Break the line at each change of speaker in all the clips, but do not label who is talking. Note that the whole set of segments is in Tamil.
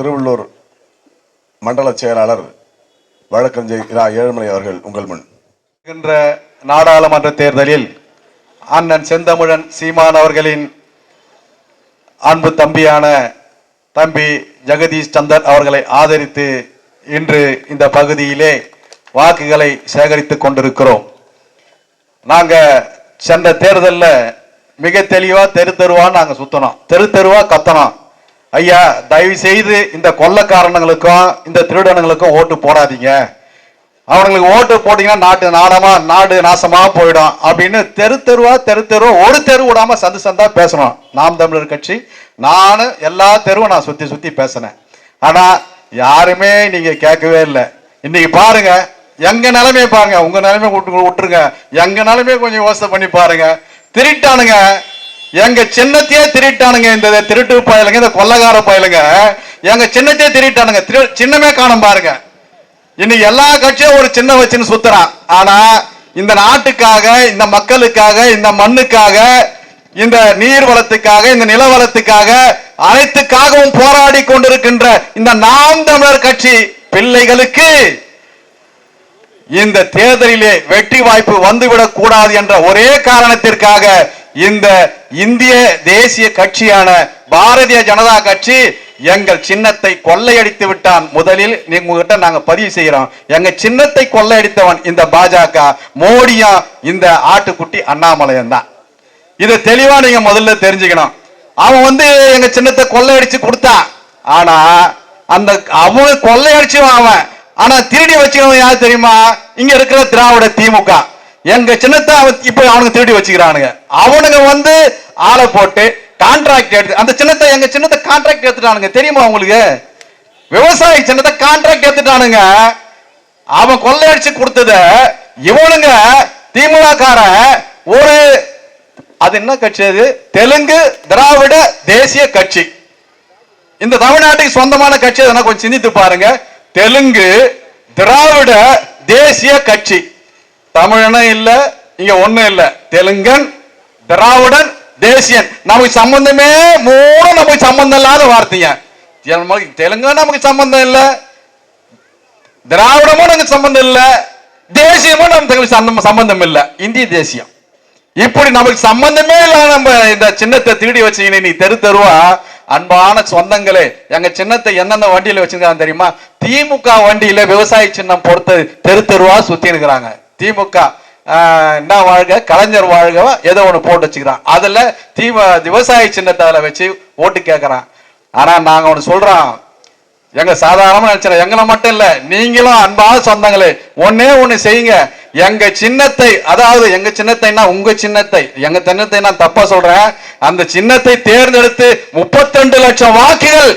திருவள்ளூர் மண்டல செயலாளர் வழக்கறிஞர் இரா ஏழுமலை அவர்கள் உங்கள் முன்.
நாடாளுமன்ற தேர்தலில் அண்ணன் செந்தமிழன் சீமான் அவர்களின் அன்பு தம்பியான தம்பி ஜெகதீஷ் சந்தர் அவர்களை ஆதரித்து இன்று இந்த பகுதியிலே வாக்குகளை சேகரித்துக் கொண்டிருக்கிறோம். நாங்க சென்ற தேர்தலில் மிக தெளிவா தெரு தெருவான்னு நாங்க சுத்தணும். தெரு தெருவா கத்தணும். ஐயா தயவு செய்து இந்த கொள்ளக்காரனுங்களுக்கும் இந்த திருடனுங்களுக்கும் ஓட்டு போடாதீங்க. அவங்களுக்கு ஓட்டு போட்டீங்கன்னா நாட்டு நாடமா நாடு நாசமா போயிடும் அப்படின்னு தெரு தெருவா தெரு தெருவா ஒரு தெரு விடாம சந்து சந்தா பேசணும். நாம் தமிழர் கட்சி நானும் எல்லா தெருவும் நான் சுத்தி சுத்தி பேசினேன். ஆனா யாருமே நீங்க கேட்கவே இல்லை. இன்னைக்கு பாருங்க எங்க நிலைமையை பாருங்க உங்க நிலைமை விட்டு விட்டுருங்க. எங்க நிலைமையை கொஞ்சம் யோசனை பண்ணி பாருங்க. திருட்டானுங்க எங்க சின்னத்தையே திருட்டானுங்க இந்த திருட்டு பயலுங்க இந்த கொள்ளகார பயலுங்க. எங்க சின்னத்தையே திருட்டானுங்க திரு- சின்னமே காணும் பாருங்க. இன்னைக்கு எல்லா கட்சியும் ஒரு சின்ன வச்சுன்னு சுத்துறான் ஆனா இந்த நாட்டுக்காக இந்த மக்களுக்காக இந்த மண்ணுக்காக இந்த நீர் வளத்துக்காக இந்த நில வளத்துக்காக அனைத்துக்காகவும் போராடி கொண்டிருக்கின்ற இந்த நாம் தமிழர் கட்சி பிள்ளைகளுக்கு இந்த தேர்தலிலே வெற்றி வாய்ப்பு வந்துவிடக் கூடாது என்ற ஒரே காரணத்திற்காக இந்த இந்திய தேசிய கட்சியான பாரதிய ஜனதா கட்சி எங்கள் சின்னத்தை கொள்ளையடித்து விட்டான். முதலில் உங்ககிட்ட நாங்க பதிவு செய்யறோம் எங்க சின்னத்தை கொள்ளையடித்தவன் இந்த பாஜக மோடியா? இந்த ஆட்டுக்குட்டி அண்ணாமலையன் தான். இதை தெளிவா நீங்க முதல்ல தெரிஞ்சுக்கணும். அவன் வந்து எங்க சின்னத்தை கொள்ளையடிச்சு கொடுத்தான் ஆனா அந்த அவன் கொள்ளையடிச்சு அவன். ஆனா திருடி வச்சுக்கிறவன் யார் தெரியுமா? இங்க இருக்கிற திராவிட திமுக. எங்க சின்னத்தை அவன் இப்ப அவனுக்கு திருடி வச்சுக்கிறானுங்க. அவனுங்க வந்து ஆளை போட்டு கான்ட்ராக்ட் எடுத்து அந்த சின்னத்தை எங்க சின்னத்தை கான்ட்ராக்ட் எடுத்துட்டானுங்க. தெரியுமா உங்களுக்கு? விவசாய சின்னத்தை கான்ட்ராக்ட் எடுத்துட்டானுங்க. அவன் கொள்ளையடிச்சு கொடுத்தத இவனுங்க திமுககார ஒரு அது என்ன கட்சி அது? தெலுங்கு திராவிட தேசிய கட்சி. இந்த தமிழ்நாட்டுக்கு சொந்தமான கட்சி அதனா கொஞ்சம் சிந்தித்து பாருங்க. தெலுங்கு திராவிட தேசிய கட்சி. தமிழனும் இல்ல இங்க ஒண்ணும் இல்ல. தெலுங்கன் திராவிடன் தேசியன். நமக்கு சம்பந்தமே மூணு நமக்கு சம்பந்தம் இல்லாத வார்த்தைங்க. தெலுங்கு நமக்கு சம்பந்தம் இல்ல திராவிடமும் நமக்கு சம்பந்தம் இல்ல தேசியமும் நமக்கு சம்பந்தம் சம்பந்தம் இல்ல. இந்திய தேசியம். இப்படி நமக்கு சம்பந்தமே இல்லாம நம்ம இந்த சின்னத்தை திருடி வச்சீங்க நீ தெரு தருவா அன்பான சொந்தங்களே எங்க சின்னத்தை எந்தெந்த வண்டியில வச்சிருக்காங்க தெரியுமா? திமுக வண்டியில விவசாய சின்னம் பொறுத்து தெரு தெருவா சுத்தி இருக்கிறாங்க. திமுக என்ன வாழ்க? கலைஞர் வாழ்க ஏதோ ஒன்று போட்டு வச்சுக்கிறான். அதில் தீம விவசாய சின்னத்தை வச்சு ஓட்டு கேட்குறான் ஆனால் நாங்கள் ஒன்று சொல்கிறோம் எங்க சாதாரணமாக நினைச்சிட எங்களை மட்டும் இல்லை நீங்களும் அன்பான சொந்தங்களே ஒன்னே ஒன்று செய்யுங்க. எங்க சின்னத்தை அதாவது எங்க சின்னத்தைனா உங்க சின்னத்தை எங்க சின்னத்தை நான் தப்பா சொல்றேன். அந்த சின்னத்தை தேர்ந்தெடுத்து 32 லட்சம் வாக்குகள்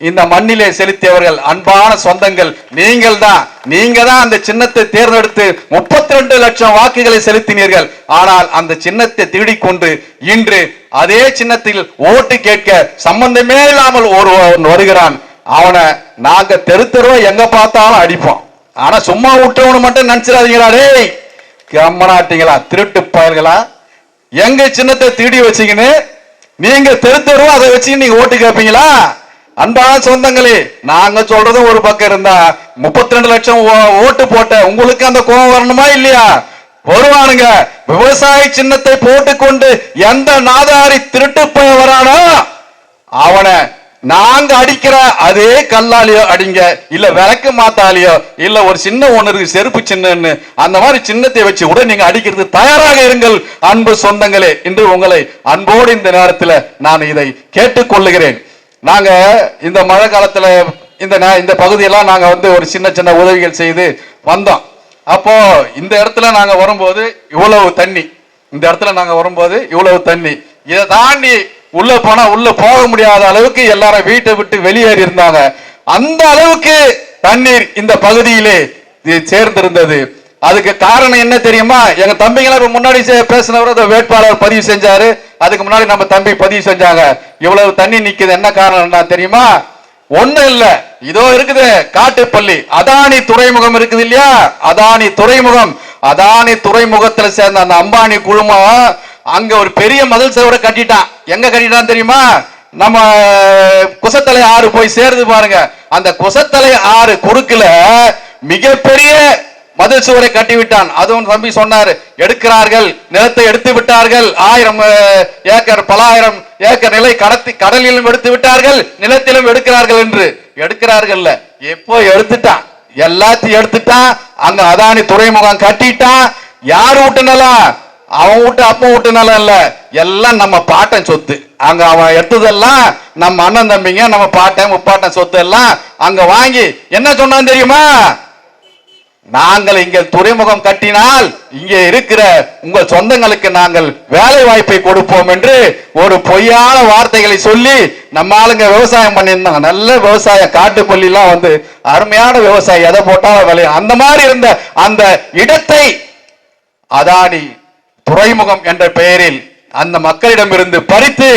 இந்த மண்ணிலே செலுத்தியவர்கள் அன்பான சொந்தங்கள். நீங்கள் தான் நீங்க தான் அந்த சின்னத்தை தேர்ந்தெடுத்து 32 லட்சம் வாக்குகளை செலுத்தினீர்கள். ஆனால் அந்த சின்னத்தை திருடிக்கொண்டு இன்று அதே சின்னத்தில் ஓட்டு கேட்க சம்பந்தமே இல்லாமல் ஒருவன் வருகிறான். அவனை நாங்க தெரு தெருவா எங்க பார்த்தாலும் அடிப்போம் ஆனா சும்மா விட்டவனு மட்டும் நினைச்சிடாதீங்களா டேய். கம்மனாட்டிங்களா? திருட்டு பயல்களா? எங்க சின்னத்தை திருடி வச்சீங்கன்னு நீங்க தெரு தெருவா அதை வச்சு நீங்க ஓட்டு கேட்பீங்களா அன்பான சொந்தங்களே நாங்க சொல்றதும் ஒரு பக்கம் இருந்தா 32 லட்சம் ஓ- ஓட்டு போட்ட உங்களுக்கு அந்த கோபம் வரணுமா இல்லையா? வருவானுங்க. விவசாய சின்னத்தை போட்டுக்கொண்டு எந்த நாதாரி திருட்டு போய் வரானோ அவனை நாங்க அடிக்கிற அதே கல்லாலியோ அடிங்க இல்ல விளக்கு மாத்தாலியோ இல்ல ஒரு சின்ன ஒண்ணு இருக்கு செருப்பு சின்னன்னு அந்த மாதிரி சின்னத்தை வச்சு கூட நீங்க அடிக்கிறது தயாராக இருங்கள் அன்பு சொந்தங்களே. என்று உங்களை அன்போடு இந்த நேரத்தில் நான் இதை கேட்டுக்கொள்ளுகிறேன். நாங்க இந்த மழை காலத்துல இந்த இந்த பகுதியெல்லாம் நாங்க வந்து ஒரு சின்ன சின்ன உதவிகள் செய்து வந்தோம். அப்போ இந்த இடத்துல நாங்க வரும்போது இவ்வளவு தண்ணி. இந்த இடத்துல நாங்க வரும்போது இவ்வளவு தண்ணி. இதை தாண்டி உள்ள போனா உள்ள போக முடியாத அளவுக்கு எல்லாரும் வீட்டை விட்டு வெளியேறி இருந்தாங்க. அந்த அளவுக்கு தண்ணீர் இந்த பகுதியிலே இது சேர்ந்திருந்தது. அதுக்கு காரணம் என்ன தெரியுமா? எங்க தம்பிங்களாம் இப்போ முன்னாடி பேசினவர் அந்த வேட்பாளர் பதிவு செஞ்சாரு. அதுக்கு முன்னாடி நம்ம தம்பி பதிவு செஞ்சாங்க. இவ்வளவு தண்ணி நிக்குது என்ன காரணம் என்ன தெரியுமா? ஒண்ணு இல்ல. இதோ இருக்குது காட்டுப்பள்ளி. அதானி துறைமுகம் இருக்குது இல்லையா? அதானி துறைமுகம். அதானி துறைமுகத்துல சேர்ந்த அந்த அம்பானி குழுமம் அங்க ஒரு பெரிய மதில் சுவரை கட்டிட்டான் எங்க கட்டிட்டான் தெரியுமா? நம்ம குசத்தலை ஆறு போய் சேருது பாருங்க. அந்த குசத்தலை ஆறு குறுக்குல மிகப்பெரிய மதில் சுவரை கட்டிவிட்டான். அதுவும் தம்பி சொன்னாரு எடுக்கிறார்கள் நிலத்தை எடுத்து விட்டார்கள் ஆயிரம் ஏக்கர் பல ஆயிரம் ஏக்கர் நிலை கடத்தி கடலிலும் எடுத்து விட்டார்கள் நிலத்திலும் எடுக்கிறார்கள் என்று. எடுக்கிறார்கள்ல. எப்போ எடுத்துட்டான்? எல்லாத்தையும் எடுத்துட்டான். அங்க அதானி துறைமுகம் கட்டிட்டான். யார் விட்டுனாலா அவன் விட்டு அப்பன் விட்டுனாலும் இல்ல. எல்லாம் நம்ம பாட்டன் சொத்து. அங்க அவன் எடுத்ததெல்லாம் நம்ம அண்ணன் தம்பிங்க நம்ம பாட்டன் முப்பாட்டன் சொத்து எல்லாம் அங்க வாங்கி என்ன சொன்னான் தெரியுமா? நாங்கள் இங்கே துறைமுகம் கட்டினால் இங்கே இருக்கிற உங்கள் சொந்தங்களுக்கு நாங்கள் வேலை வாய்ப்பை கொடுப்போம் என்று ஒரு பொய்யான வார்த்தைகளை சொல்லி நம்ம ஆளுங்க விவசாயம் பண்ணியிருந்தாங்க நல்ல விவசாயம் காட்டுக்கொல்லாம் வந்து அருமையான விவசாயி எதை போட்டாலும் விளையும் அந்த மாதிரி இருந்த அந்த இடத்தை அதானி துறைமுகம் என்ற பெயரில் அந்த மக்களிடமிருந்து பறித்து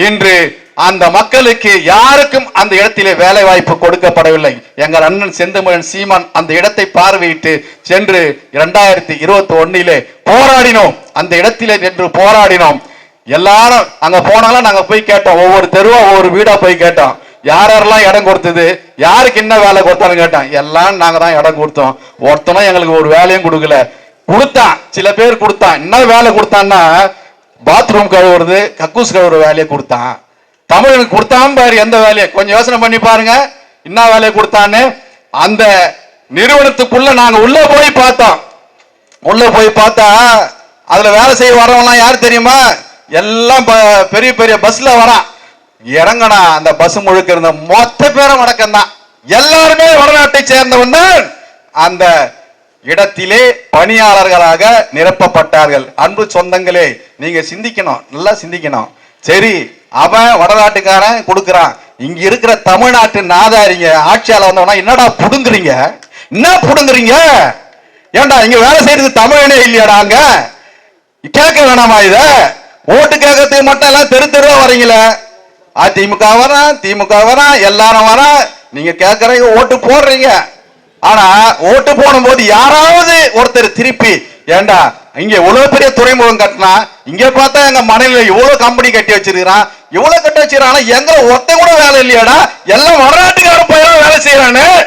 இன்று அந்த மக்களுக்கு யாருக்கும் அந்த இடத்திலே வேலை வாய்ப்பு கொடுக்கப்படவில்லை. எங்கள் அண்ணன் செந்தமிழன் சீமான் அந்த இடத்தை பார்வையிட்டு சென்று இரண்டாயிரத்தி இருபத்தி ஒன்னிலே போராடினோம். அந்த இடத்திலே நின்று போராடினோம். எல்லாரும் அங்க போனாலும் நாங்க போய் கேட்டோம். ஒவ்வொரு தெருவா ஒவ்வொரு வீடா போய் கேட்டோம். யார் யாரெல்லாம் இடம் கொடுத்தது? யாருக்கு என்ன வேலை கொடுத்தான்னு கேட்டோம். எல்லாம் நாங்க தான் இடம் கொடுத்தோம். ஒருத்தனும் எங்களுக்கு ஒரு வேலையும் கொடுக்கல. கொடுத்தான். சில பேர் கொடுத்தான். என்ன வேலை கொடுத்தான்னா பாத்ரூம் கழுவுறது கக்கூஸ் கழுவுற வேலையை கொடுத்தான். தமிழனுக்கு கொடுத்தான் பாரு எந்த வேலையை? கொஞ்சம் யோசனை பண்ணி பாருங்க. என்ன வேலையை கொடுத்தான்னு? அந்த நிறுவனத்துக்குள்ள நாங்க உள்ள போய் பார்த்தோம். உள்ள போய் பார்த்தா அதுல வேலை செய்ய வரவங்களாம் யார் தெரியுமா? எல்லாம் ப- பெரிய பெரிய பஸ்ல வரான் இறங்கனா அந்த பஸ் முழுக்க இருந்த மொத்த பேரும் வடக்கம்தான் எல்லாருமே வடநாட்டை சேர்ந்தவன் தான். அந்த இடத்திலே பணியாளர்களாக நிரப்பப்பட்டார்கள். அன்பு சொந்தங்களே நீங்க சிந்திக்கணும் நல்லா சிந்திக்கணும். சரி அவன் வடநாட்டுக்காரன் கொடுக்கறான். இங்க இருக்கிற தமிழ்நாட்டு நாதாரிங்க ஆட்சியால வந்தவனா என்னடா புடுங்குறீங்க? என்ன புடுங்குறீங்க? ஏன்டா இங்க வேலை செய்யறது தமிழனே இல்லையாடா அங்க? கேட்க வேணாமா இத? ஓட்டு கேட்கறதுக்கு மட்டும் எல்லாம் தெரு தெருவா வரீங்களே. அதிமுக வரான் திமுக வரான் எல்லாரும் வரான். நீங்க கேட்கறீங்க ஓட்டு போடுறீங்க. ஆனா ஓட்டு போடும்போது யாராவது ஒருத்தர் திருப்பி ஏண்டா இங்க இவ்வளவு பெரிய துறைமுகம் கட்டினா இங்க பார்த்தா எங்க மனையில இவ்வளவு கம்பெனி கட்டி வச்சிருக்கிறான். இவ்வளவு கட்டி வச்சிருக்கான் ஆனா எங்க ஒருத்த கூட வேலை இல்லையாடா. எல்லாம் வடநாட்டுக்காரன் பையன் வேலை செய்யறானு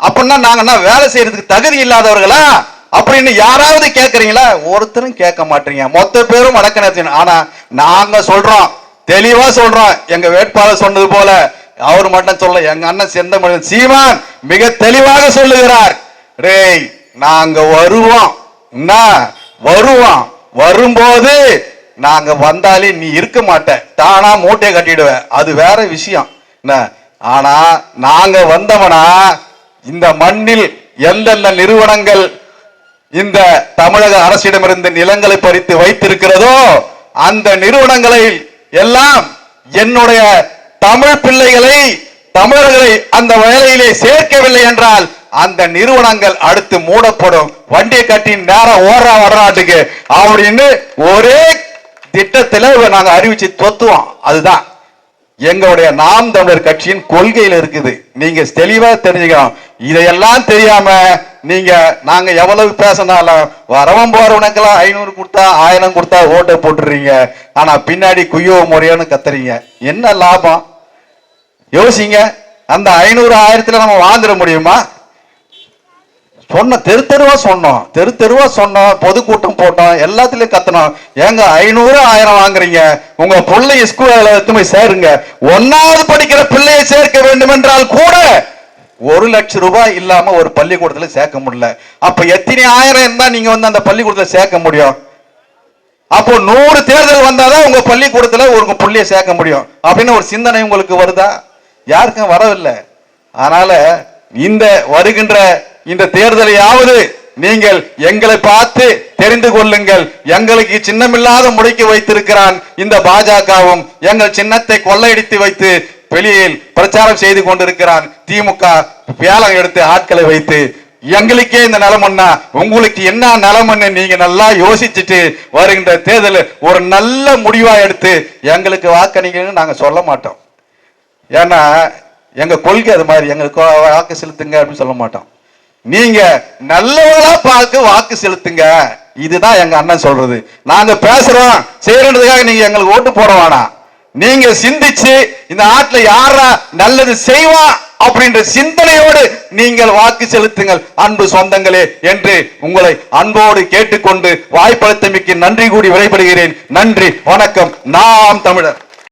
அப்படின்னா நாங்க என்ன வேலை செய்யறதுக்கு தகுதி இல்லாதவர்களா? அப்படின்னு யாராவது கேட்குறீங்களா ஒருத்தரும் கேட்க மாட்டீங்க. மொத்த பேரும் வடக்கணத்தின் ஆனா நாங்க சொல்றோம். தெளிவா சொல்றோம். எங்க வேட்பாளர் சொன்னது போல. அவர் மட்டும் சொல்ல எங்க அண்ணன் செந்தமிழன் சீமான் மிக தெளிவாக சொல்லுகிறார். டேய் நாங்க வருவோம். என்ன? வருவோம். வரும்போது நாங்க வந்தாலே நீ இருக்க மாட்ட. தானா மூட்டையை கட்டிடுவேன். அது வேற விஷயம். என்ன? ஆனா நாங்க வந்தவனா இந்த மண்ணில் எந்தெந்த நிறுவனங்கள் இந்த தமிழக அரசிடமிருந்து நிலங்களை பறித்து வைத்திருக்கிறதோ அந்த நிறுவனங்களை எல்லாம் என்னுடைய தமிழ் பிள்ளைகளை தமிழர்களை அந்த வேலையிலே சேர்க்கவில்லை என்றால் அந்த நிறுவனங்கள் அடுத்து மூடப்படும். வண்டியை கட்டி நேரம் ஓடுறா வடநாட்டுக்கு அப்படின்னு ஒரே திட்டத்தில் நாங்க அறிவிச்சு தொத்துவோம். அதுதான். எங்களுடைய நாம் தமிழர் கட்சியின் கொள்கையில் இருக்குது. நீங்க தெளிவா தெரிஞ்சுக்கணும். இதையெல்லாம் தெரியாம நீங்க நாங்க எவ்வளவு பேசினாலும் வரவன் போறவனுக்கெல்லாம் ஐநூறு கொடுத்தா ஆயிரம் கொடுத்தா ஓட்டை போட்டுறீங்க. ஆனா பின்னாடி குய்யோ முறையோன்னு கத்துறீங்க. என்ன லாபம்? யோசிங்க. அந்த ஐநூறு ஆயிரத்துல நம்ம வாழ்ந்துட முடியுமா? சொன்ன தெரு தெருவா சொன்னோம். தெரு தெருவா சொன்னோம் பொதுக்கூட்டம் போட்டோம் எல்லாத்துலயும் கத்தனோம். ஏங்க ஐநூறு ஆயிரம் வாங்குறீங்க. உங்க பிள்ளைய ஸ்கூல்ல எடுத்து போய் சேருங்க. ஒன்னாவது படிக்கிற பிள்ளையை சேர்க்க வேண்டும் என்றால் கூட ஒரு லட்சம் ரூபாய் இல்லாம ஒரு பள்ளிக்கூடத்துல சேர்க்க முடியல. அப்ப எத்தனை ஆயிரம் இருந்தா நீங்க வந்து அந்த பள்ளிக்கூடத்துல சேர்க்க முடியும்? அப்போ நூறு தேர்தல் வந்தாதான் உங்க பள்ளிக்கூடத்துல உங்க பிள்ளைய சேர்க்க முடியும். அப்படின்னு ஒரு சிந்தனை உங்களுக்கு வருதா? யாருக்கும் வரவில்லை. அதனால இந்த வருகின்ற இந்த தேர்தலையாவது நீங்கள் எங்களை பார்த்து தெரிந்து கொள்ளுங்கள். எங்களுக்கு சின்னமில்லாத முடைக்கு வைத்திருக்கிறான் இந்த பாஜகவும். எங்கள் சின்னத்தை கொள்ளையடித்து வைத்து வெளியில் பிரச்சாரம் செய்து கொண்டிருக்கிறான். திமுக வேலம் எடுத்து ஆட்களை வைத்து. எங்களுக்கே இந்த நிலமன்னா உங்களுக்கு என்ன நிலமன்னு நீங்க நல்லா யோசிச்சுட்டு வருகின்ற தேர்தல் ஒரு நல்ல முடிவா எடுத்து எங்களுக்கு வாக்களிங்கன்னு நாங்க சொல்ல மாட்டோம். ஏன்னா எங்க கொள்கை அது மாதிரி. எங்களுக்கு வாக்கு செலுத்துங்க அப்படின்னு சொல்ல மாட்டோம். நீங்க நல்லவங்களா பார்க்க வாக்கு செலுத்துங்க. இதுதான் எங்க அண்ணன் சொல்றது. நாங்க பேசுறோம் செய்யறதுக்காக நீங்க எங்களுக்கு ஓட்டு போட வேணாம். நீங்க சிந்திச்சு இந்த நாட்டுல யாரா நல்லது செய்வா அப்படின்ற சிந்தனையோடு நீங்கள் வாக்கு செலுத்துங்கள். அன்பு சொந்தங்களே என்று உங்களை அன்போடு கேட்டுக்கொண்டு வாய்ப்பளித்தமைக்கு நன்றி கூடி விடைபடுகிறேன் நன்றி வணக்கம். நாம் தமிழர்.